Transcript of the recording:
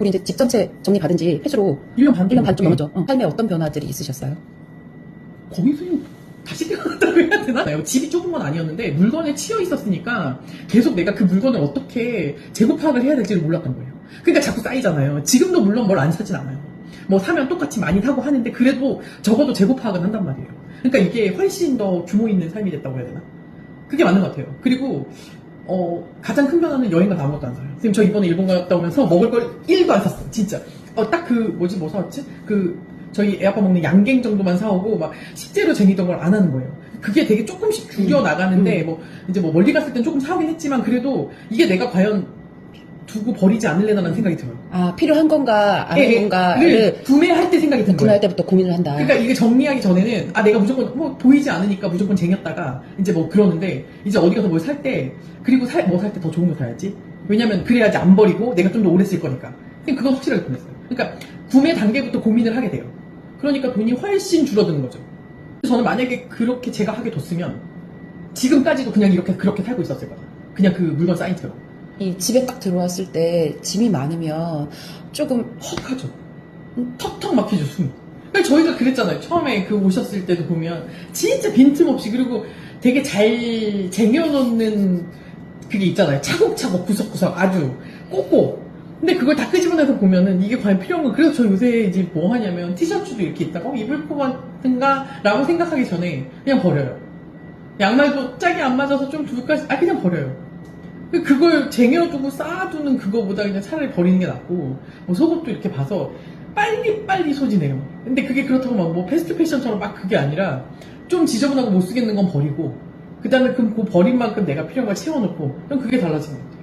우리 이제 집 전체 정리 받은 지 해수로 1년 반 1년 반좀 네. 넘었죠. 어, 삶에 어떤 변화들이 있으셨어요? 거기서 다시 태어났다고 해야 되나? 집이 좁은 건 아니었는데 물건에 치여 있었으니까 계속 내가 그 물건을 어떻게 재고 파악을 해야 될지를 몰랐던 거예요. 그러니까 자꾸 쌓이잖아요. 지금도 물론 뭘 안 사진 않아요. 뭐 사면 똑같이 많이 사고 하는데 그래도 적어도 재고 파악은 한단 말이에요. 그러니까 이게 훨씬 더 규모 있는 삶이 됐다고 해야 되나? 그게 맞는 것 같아요. 그리고 어, 가장 큰 변화는 여행 가서 아무것도 안 사요. 선생님 저 이번에 일본 갔다 오면서 먹을 걸 1도 안 샀어요. 진짜. 어, 딱 그 뭐지 뭐 사왔지? 그 저희 애 아빠 먹는 양갱 정도만 사오고 막 식재료 쟁이던 걸 안 하는 거예요. 그게 되게 조금씩 줄여 음. 나가는데 뭐 이제 뭐 멀리 갔을 땐 조금 사오긴 했지만 그래도 이게 내가 과연 두고 버리지 않을래나라는 생각이 들어요. 아 필요한 건가 아닌 예, 예. 건가를 그걸 구매할 때 생각이 든 거예요. 구매할 때부터 고민을 한다. 그러니까 이게 정리하기 전에는 아 내가 무조건 뭐 보이지 않으니까 무조건 쟁였다가 이제 뭐 그러는데 이제 어디 가서 뭘 살 때 그리고 뭐살 때 더 좋은 거 사야지 왜냐면 그래야지 안 버리고 내가 좀 더 오래 쓸 거니까 근데 그건 확실하게 보냈어요 그러니까 구매 단계부터 고민을 하게 돼요 그러니까 돈이 훨씬 줄어드는 거죠 저는 만약에 그렇게 제가 하게 뒀으면 지금까지도 그냥 이렇게 그렇게 살고 있었을 거예요 그냥 그 물건 사이트로 이 집에 딱 들어왔을 때 짐이 많으면 조금 헉 하죠. 턱턱 막히죠, 숨이. 그러니까 저희가 그랬잖아요. 처음에 그 오셨을 때도 보면 진짜 빈틈없이 그리고 되게 잘 쟁여놓는 그게 있잖아요. 차곡차곡 구석구석 아주 꼭꼭. 근데 그걸 다 끄집어내서 보면은 이게 과연 필요한 거 그래서 저 요새 이제 뭐 하냐면 티셔츠도 이렇게 있다가 어, 입을 것 같은가 라고 생각하기 전에 그냥 버려요. 양말도 짝이 안 맞아서 좀 둘까 아 그냥 버려요. 그걸 쟁여두고 쌓아두는 그거보다 그냥 차라리 버리는 게 낫고 뭐 속옷도 이렇게 봐서 빨리빨리 소진해요. 근데 그게 그렇다고 막 뭐 패스트 패션처럼 막 그게 아니라 좀 지저분하고 못 쓰겠는 건 버리고 그 다음에 그 버린 만큼 내가 필요한 걸 채워놓고 그럼 그게 달라지는 거예요